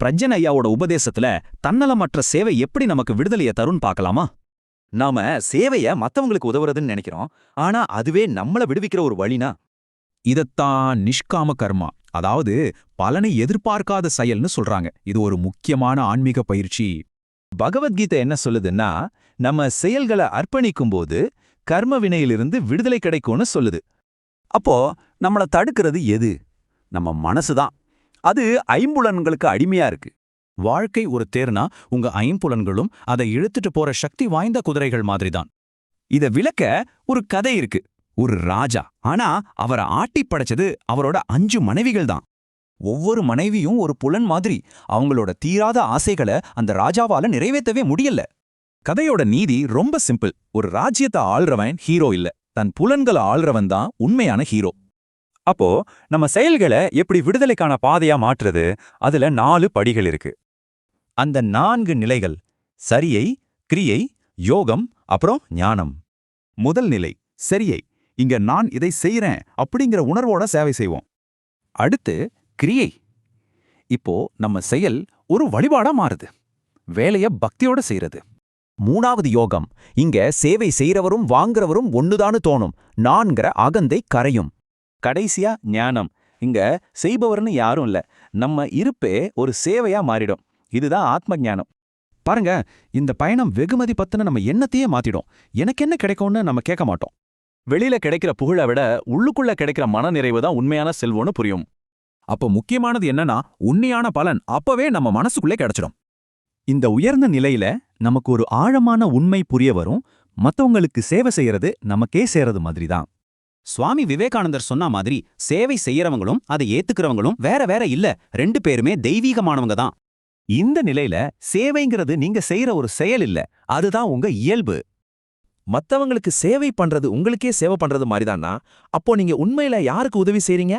பிரஜன் ஐயாவோட உபதேசத்துல தன்னலமற்ற சேவை எப்படி நமக்கு விடுதலைய தரும்னு பார்க்கலாமா? நாம சேவைய மத்தவங்களுக்கு உதவுறதுன்னு நினைக்கிறோம். ஆனா அதுவே நம்மள விடுவிக்கிற ஒரு வழினா? இதத்தான் நிஷ்காம கர்மா அதாவது பலனை எதிர்பார்க்காத செயல்னு சொல்றாங்க. இது ஒரு முக்கியமான ஆன்மீக பயிற்சி. பகவத்கீதை என்ன சொல்லுதுன்னா நம்ம செயல்களை அர்ப்பணிக்கும் போது கர்ம வினையிலிருந்து விடுதலை கிடைக்கும்னு சொல்லுது. அப்போ நம்மள தடுக்கிறது எது? நம்ம மனசுதான். அது ஐம்புலன்களுக்கு அடிமையா இருக்கு. வாழ்க்கை ஒரு தேர்னா உங்க ஐம்புலன்களும் அதை இழுத்துட்டு போற சக்தி வாய்ந்த குதிரைகள் மாதிரிதான். இத விளக்க ஒரு கதை இருக்கு. ஒரு ராஜா. ஆனா அவரை ஆட்டி படைச்சது அவரோட அஞ்சு மனைவிகள் தான். ஒவ்வொரு மனைவியும் ஒரு புலன் மாதிரி. அவங்களோட தீராத ஆசைகளை அந்த ராஜாவால நிறைவேற்றவே முடியல. கதையோட நீதி ரொம்ப சிம்பிள். ஒரு ராஜ்யத்தை ஆள்றவன் ஹீரோ இல்ல. தன் புலன்களை ஆள்றவன் தான் உண்மையான ஹீரோ. அப்போ நம்ம செயல்களை எப்படி விடுதலைக்கான பாதையா மாற்றுறது? அதுல நாலு படிகள் இருக்கு. அந்த நான்கு நிலைகள் சரியை கிரியை யோகம் அப்புறம் ஞானம். முதல் நிலை சரியை. இங்க நான் இதை செய்யறேன் அப்படிங்கிற உணர்வோட சேவை செய்வோம். அடுத்து கிரியை. இப்போ நம்ம செயல் ஒரு வழிபாடா மாறுது. வேலைய பக்தியோட செய்யறது மூணாவது யோகம் இங்க சேவை செய்றவரும் வாங்குறவரும் ஒண்ணுதான்னு தோணும். நான்கிற அகந்தை கரையும். கடைசியா ஞானம். இங்க செய்பவர்னு யாரும் இல்ல. நம்ம இருப்பே ஒரு சேவையா மாறிடும். இதுதான் ஆத்ம ஞானம் பாருங்க இந்த பயணம் வெகுமதி பத்துன நம்ம எண்ணத்தையே மாத்திடும். எனக்கு என்ன கிடைக்கும்னு நம்ம கேட்க மாட்டோம். வெளியில கிடைக்கிற புகழை விட உள்ளுக்குள்ள கிடைக்கிற மனநிறைவு தான் உண்மையான செல்வம்னு புரியும். அப்போ முக்கியமானது என்னன்னா உண்மையான பலன் அப்பவே நம்ம மனசுக்குள்ளே கிடைச்சிடும். இந்த உயர்ந்த நிலையில நமக்கு ஒரு ஆழமான உண்மை புரிய வரும். மத்தவங்களுக்கு சேவை செய்யறது நமக்கே சேரது மாதிரி தான் சுவாமி விவேகானந்தர் சொன்ன மாதிரி சேவை செய்யறவங்களும் அதை ஏத்துக்கிறவங்களும் வேற வேற இல்ல. ரெண்டு பேருமே தெய்வீகமானவங்க தான். இந்த நிலையில சேவைங்கிறது நீங்க செய்யற ஒரு செயல் இல்ல. அதுதான் உங்க இயல்பு. மத்தவங்களுக்கு சேவை பண்றது உங்களுக்கே சேவை பண்றது மாதிரிதானா? அப்போ நீங்க உண்மையில யாருக்கு உதவி செய்றீங்க?